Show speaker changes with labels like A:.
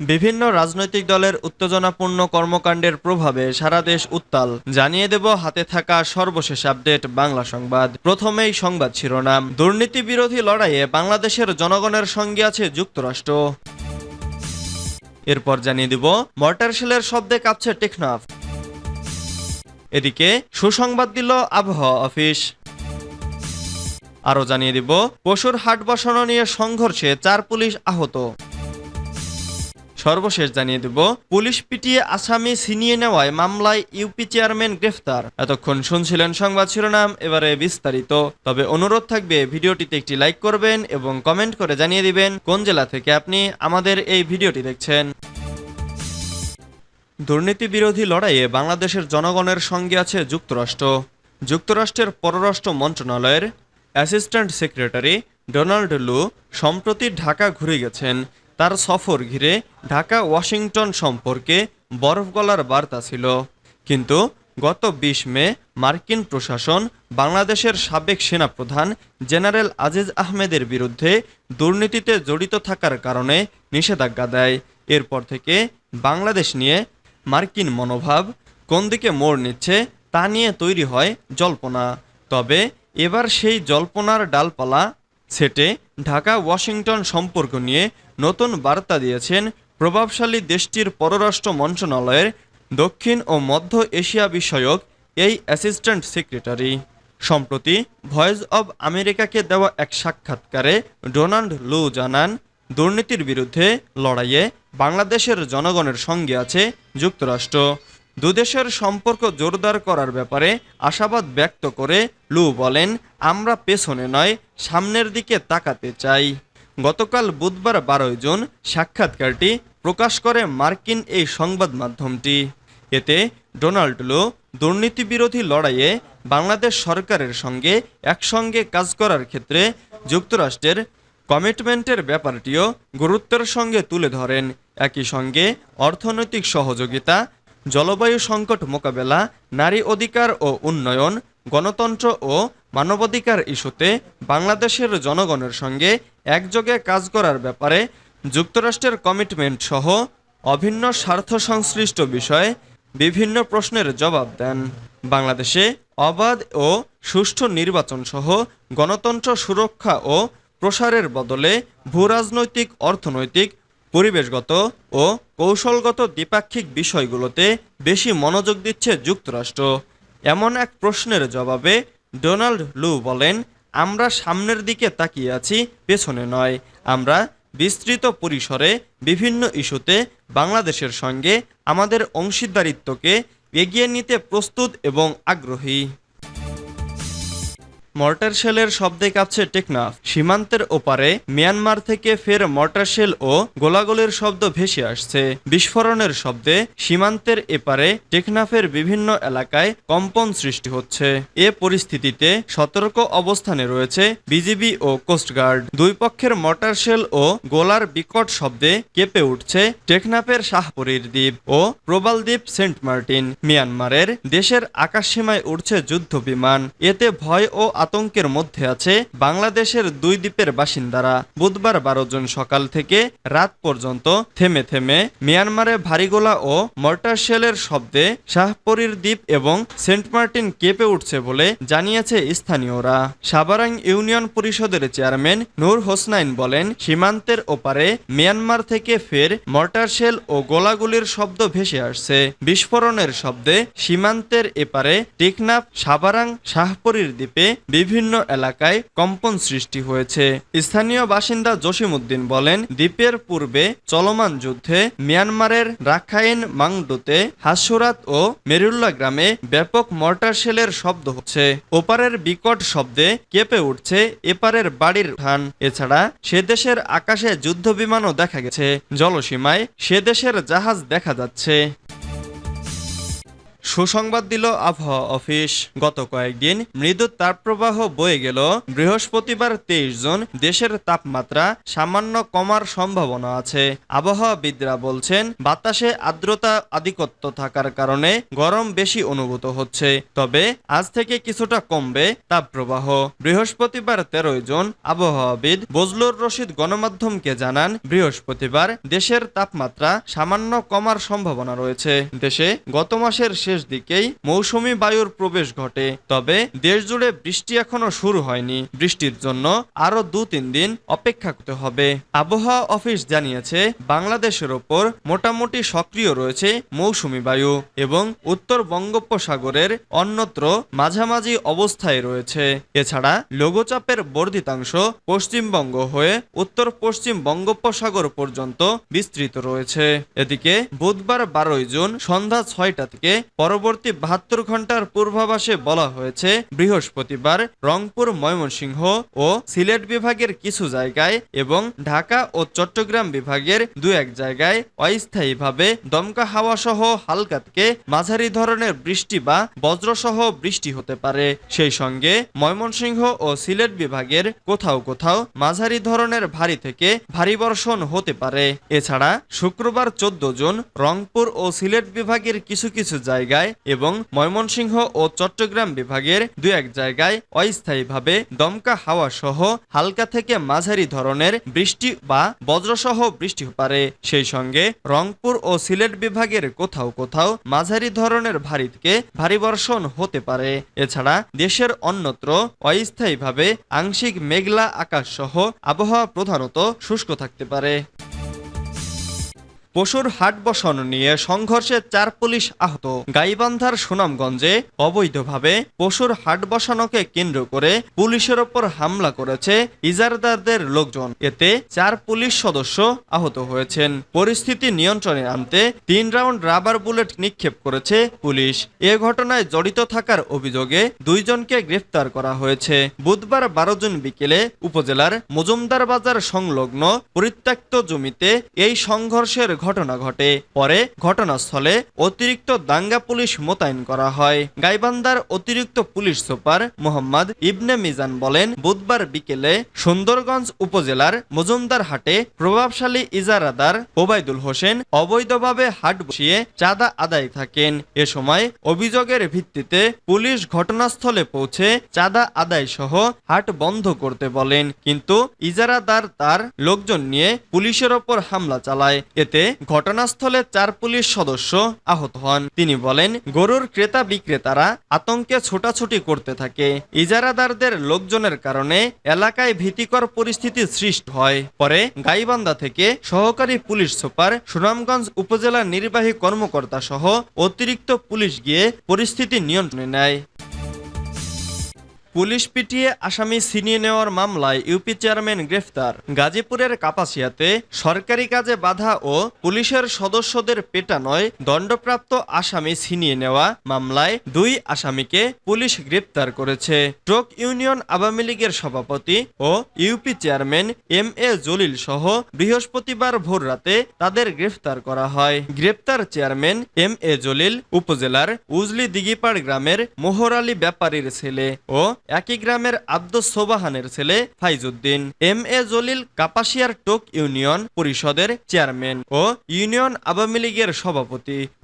A: বিভিন্ন রাজনৈতিক দলের উত্তেজনাপূর্ণ কর্মকাণ্ডের প্রভাবে সারা দেশ উত্তাল। জানিয়ে দেব হাতে থাকা সর্বশেষ আপডেট বাংলা সংবাদ। প্রথমেই সংবাদ শিরোনাম। দুর্নীতি বিরোধী লড়াইয়ে বাংলাদেশের জনগণের সঙ্গে আছে যুক্তরাষ্ট্র। এরপর জানিয়ে দিব, মর্টার শেলের শব্দে কাঁপছে টেকনাফ। এদিকে সুসংবাদ দিল আবহাওয়া অফিস। আরও জানিয়ে দিব, পশুর হাট বসানো নিয়ে সংঘর্ষে চার পুলিশ আহত। সর্বশেষ জানিয়ে দেব, পুলিশ পিটিয়ে আসামি ছিনিয়ে নেওয়ায় মামলায় ইউপি চেয়ারম্যান গ্রেফতার। এতক্ষণ শুনছিলেন সংবাদ শিরোনাম, এবারে বিস্তারিত। তবে অনুরোধ থাকবে, ভিডিওটিতে একটি লাইক করবেন এবং কমেন্ট করে জানিয়ে দিবেন কোন জেলা থেকে আপনি আমাদের এই ভিডিওটি দেখছেন। দুর্নীতি বিরোধী লড়াইয়ে বাংলাদেশের জনগণের সঙ্গে আছে যুক্তরাষ্ট্র। যুক্তরাষ্ট্রের পররাষ্ট্র মন্ত্রণালয়ের অ্যাসিস্ট্যান্ট সেক্রেটারি ডোনাল্ড লু সম্প্রতি ঢাকা ঘুরে গেছেন। তার সফর ঘিরে ঢাকা, ওয়াশিংটন সম্পর্কে বরফ গলার বার্তা ছিল। কিন্তু গত বিশ মে মার্কিন প্রশাসন বাংলাদেশের সাবেক সেনাপ্রধান জেনারেল আজিজ আহমেদের বিরুদ্ধে দুর্নীতিতে জড়িত থাকার কারণে নিষেধাজ্ঞা দেয়। এরপর থেকে বাংলাদেশ নিয়ে মার্কিন মনোভাব কোন দিকে মোড় নিচ্ছে তা নিয়ে তৈরি হয় জল্পনা। তবে এবার সেই জল্পনার ডালপালা সেটে ঢাকা, ওয়াশিংটন সম্পর্ক নিয়ে নতুন বার্তা দিয়েছেন প্রভাবশালী দেশটির পররাষ্ট্র মন্ত্রণালয়ের দক্ষিণ ও মধ্য এশিয়া বিষয়ক এই অ্যাসিস্ট্যান্ট সেক্রেটারি। সম্প্রতি ভয়েস অব আমেরিকাকে দেওয়া এক সাক্ষাৎকারে ডোনাল্ড লু জানান, দুর্নীতির বিরুদ্ধে লড়াইয়ে বাংলাদেশের জনগণের সঙ্গে আছে যুক্তরাষ্ট্র। দুদেশের সম্পর্ক জোরদার করার ব্যাপারে আশাবাদ ব্যক্ত করে লু বলেন, আমরা পেছনে নয়, সামনের দিকে তাকাতে চাই। গতকাল বুধবার বারোই জুন সাক্ষাৎকারটি প্রকাশ করে মার্কিন এই সংবাদ মাধ্যমটি। এতে ডোনাল্ড লু দুর্নীতি বিরোধী লড়াইয়ে বাংলাদেশ সরকারের সঙ্গে একসঙ্গে কাজ করার ক্ষেত্রে যুক্তরাষ্ট্রের কমিটমেন্টের ব্যাপারটিও গুরুত্বের সঙ্গে তুলে ধরেন। একই সঙ্গে অর্থনৈতিক সহযোগিতা, জলবায়ু সংকট মোকাবেলা, নারী অধিকার ও উন্নয়ন গণতন্ত্র ও মানবাধিকার ইস্যুতে বাংলাদেশের জনগণের সঙ্গে একযোগে কাজ করার ব্যাপারে যুক্তরাষ্ট্রের কমিটমেন্ট সহ অভিন্ন স্বার্থ সংশ্লিষ্ট বিষয়ে বিভিন্ন প্রশ্নের জবাব দেন। বাংলাদেশে অবাধ ও সুষ্ঠু নির্বাচন সহ গণতন্ত্র সুরক্ষা ও প্রসারের বদলে ভূরাজনৈতিক, অর্থনৈতিক, পরিবেশগত ও কৌশলগত দ্বিপাক্ষিক বিষয়গুলোতে বেশি মনোযোগ দিচ্ছে যুক্তরাষ্ট্র। এমন এক প্রশ্নের জবাবে ডোনাল্ড লু বলেন, আমরা সামনের দিকে তাকিয়ে আছি, পেছনে নয়। আমরা বিস্তৃত পরিসরে বিভিন্ন ইস্যুতে বাংলাদেশের সঙ্গে আমাদের অংশীদারিত্বকে এগিয়ে নিতে প্রস্তুত এবং আগ্রহী। মর্টার শেলের শব্দে কাঁপছে টেকনাফ। সীমান্তের ওপারে মিয়ানমার থেকে ফের মর্টার শেল ও গোলাগুলির শব্দ ভেসে আসছে। বিস্ফোরণের শব্দে সীমান্তের এপারে টেকনাফের বিভিন্ন এলাকায় কম্পন সৃষ্টি হচ্ছে। এ পরিস্থিতিতে সতর্ক অবস্থানে রয়েছে বিজিবি ও কোস্টগার্ড দুই পক্ষের মর্টার শেল ও গোলার বিকট শব্দে কেঁপে উঠছে টেকনাফের শাহপুরীর দ্বীপ ও প্রবাল দ্বীপ সেন্ট মার্টিন। মিয়ানমারের দেশের আকাশসীমায় উঠছে যুদ্ধ বিমান এতে ভয় ও আতঙ্কের মধ্যে আছে বাংলাদেশের দুই দ্বীপের বাসিন্দারা। বুধবার বারো জন সকাল থেকে রাত পর্যন্ত থেমে থেমে মিয়ানমারে ভারী গোলা ও মর্টার শেলের শব্দে শাহপরীর দ্বীপ এবং সেন্ট মার্টিন কেঁপে উঠছে বলে জানিয়েছে স্থানীয়রা। সাবারাং ইউনিয়ন পরিষদের চেয়ারম্যান নূর হোসনাইন বলেন, সীমান্তের ওপারে মিয়ানমার থেকে ফের মর্টার শেল ও গোলাগুলির শব্দ ভেসে আসছে। বিস্ফোরণের শব্দে সীমান্তের এপারে টেকনাফ সাবারাং শাহপরীর দ্বীপে বিভিন্ন এলাকায় কম্পন সৃষ্টি হয়েছে। স্থানীয় বাসিন্দা জসিমউদ্দিন বলেন, দ্বীপের পূর্বে চলমান যুদ্ধে মিয়ানমারের রাখাইন মাংডুতে হাসুরাত ও মেরুল্লা গ্রামে ব্যাপক মর্টার শেলের শব্দ হচ্ছে। ওপারের বিকট শব্দে কেঁপে উঠছে এপারের বাড়ির ধান। এছাড়া সে দেশের আকাশে যুদ্ধ বিমানও দেখা গেছে। জলসীমায় সে দেশের জাহাজ দেখা যাচ্ছে। সুসংবাদ দিল আবহাওয়া অফিস। গত কয়েকদিন মৃদু তাপপ্রবাহ বয়ে গেল। বৃহস্পতিবার তেইশ জুন, দেশের তাপমাত্রা সামান্য কমার সম্ভাবনা আছে। আবহাওয়াবিদরা বলছেন, বাতাসে আর্দ্রতা আধিপত্য থাকার কারণে গরম বেশি অনুভূত হচ্ছে। তবে আজ থেকে কিছুটা কমবে তাপপ্রবাহ। বৃহস্পতিবার তেরোই জুন, আবহাওয়াবিদ বজলুর রশিদ গণমাধ্যমকে জানান, বৃহস্পতিবার দেশের তাপমাত্রা সামান্য কমার সম্ভাবনা রয়েছে। দেশে গত মাসের শেষ দিকেই মৌসুমী বায়ুর প্রবেশ ঘটে। তবে দেশ জুড়ে বৃষ্টি এখনও শুরু হয়নি। বৃষ্টির জন্য আরও দু তিন দিন অপেক্ষা করতে হবে। আবহাওয়া অফিস জানিয়েছে, বাংলাদেশের ওপর মোটামুটি সক্রিয় রয়েছে মৌসুমী বায়ু এবং উত্তর বঙ্গোপসাগরের অন্যত্র মাঝামাঝি অবস্থায় রয়েছে। এছাড়া লঘুচাপের বর্ধিতাংশ পশ্চিমবঙ্গ হয়ে উত্তর পশ্চিম বঙ্গোপসাগর পর্যন্ত বিস্তৃত রয়েছে। এদিকে বুধবার বারোই জুন সন্ধ্যা ছয়টা থেকে পরবর্তী বাহাত্তর ঘণ্টার পূর্বাভাসে বলা হয়েছে, বৃহস্পতিবার রংপুর, ময়মনসিংহ ও সিলেট বিভাগের কিছু জায়গায় এবং ঢাকা ও চট্টগ্রাম বিভাগের দু এক জায়গায় অস্থায়ীভাবে দমকা হাওয়া সহ হালকা থেকে মাঝারি ধরনের বৃষ্টি বা বজ্রসহ বৃষ্টি হতে পারে। সেই সঙ্গে ময়মনসিংহ ও সিলেট বিভাগের কোথাও কোথাও মাঝারি ধরনের ভারী থেকে ভারী বর্ষণ হতে পারে। এছাড়া শুক্রবার চোদ্দ জুন রংপুর ও সিলেট বিভাগের কিছু কিছু জায়গায় এবং ময়মনসিংহ ও চট্টগ্রাম বিভাগের দু এক জায়গায় অস্থায়ীভাবে দমকা হাওয়া সহ হালকা থেকে মাঝারি ধরনের বৃষ্টি বা বজ্রসহ বৃষ্টি পারে। সেই সঙ্গে রংপুর ও সিলেট বিভাগের কোথাও কোথাও মাঝারি ধরনের ভারী থেকে ভারী বর্ষণ হতে পারে। এছাড়া দেশের অন্যত্র অস্থায়ীভাবে আংশিক মেঘলা আকাশ সহ আবহাওয়া প্রধানত শুষ্ক থাকতে পারে। পশুর হাট বসানো নিয়ে সংঘর্ষে চার পুলিশ আহত। গাইবান্ধার সুনামগঞ্জে অবৈধভাবে পশুর হাট বসানোকে কেন্দ্র করে পুলিশের ওপর হামলা করেছে ইজারদারদের লোকজন। এতে চার পুলিশ সদস্য আহত হয়েছেন। পরিস্থিতি নিয়ন্ত্রণে আনতে তিন রাউন্ড রাবার বুলেট নিক্ষেপ করেছে পুলিশ। এ ঘটনায় জড়িত থাকার অভিযোগে দুইজনকে গ্রেফতার করা হয়েছে। বুধবার বারো জুন বিকেলে উপজেলার মজুমদার বাজার সংলগ্ন পরিত্যক্ত জমিতে এই সংঘর্ষের ঘটনা ঘটে। পরে ঘটনাস্থলে অতিরিক্ত দাঙ্গা পুলিশ মোতায়েন করা হয়। গাইবান্ধার অতিরিক্ত পুলিশ সুপার মোহাম্মদ ইবনে মিজান বলেন, বুধবার বিকেলে সুন্দরগঞ্জ উপজেলার মজুমদার হাটে প্রভাবশালী ইজারাদার ওবায়দুল হোসেন অবৈধভাবে হাট বসিয়ে চাঁদা আদায় থাকেন। এ সময় অভিযোগের ভিত্তিতে পুলিশ ঘটনাস্থলে পৌঁছে চাঁদা আদায় সহ হাট বন্ধ করতে বলেন। কিন্তু ইজারাদার তার লোকজন নিয়ে পুলিশের ওপর হামলা চালায়। এতে ঘটনাস্থলে চার পুলিশ সদস্য আহত হন। তিনি বলেন, গরুর ক্রেতা বিক্রেতারা আতঙ্কে ছোটাছুটি করতে থাকে। ইজারাদারদের লোকজনের কারণে এলাকায় ভীতিকর পরিস্থিতি সৃষ্টি হয়। পরে গাইবান্ধা থেকে সহকারী পুলিশ সুপার সুনামগঞ্জ উপজেলা নির্বাহী কর্মকর্তা সহ অতিরিক্ত পুলিশ গিয়ে পরিস্থিতি নিয়ন্ত্রণে নেয়। পুলিশ পিটিয়ে আসামি ছিনিয়ে নেওয়ার মামলায় ইউপি চেয়ারম্যান গ্রেফতার। গাজীপুরের কাপাসিয়াতে সরকারি কাজে বাধা ও পুলিশের সদস্যদের পেটানোয় দণ্ডপ্রাপ্ত আসামি ছিনিয়ে নেওয়া মামলায় দুই আসামিকে পুলিশ গ্রেপ্তার করেছে। ট্রক ইউনিয়ন আওয়ামী লীগের সভাপতি ও UP chairman M A Jalil সহ বৃহস্পতিবার ভোর রাতে তাদের গ্রেফতার করা হয়। গ্রেপ্তার চেয়ারম্যান এম এ জলিল উপজেলার উজলি দিঘিপাড় গ্রামের মোহর আলী ব্যাপারীর ছেলে ও একই গ্রামের আব্দুস সোবাহানের ছেলে ফাইজুদ্দিন এম এ জলিল কাপাসিয়ার টোক ইউনিয়ন পরিষদের চেয়ারম্যান ও ইউনিয়ন আওয়ামী লীগের সভাপতি।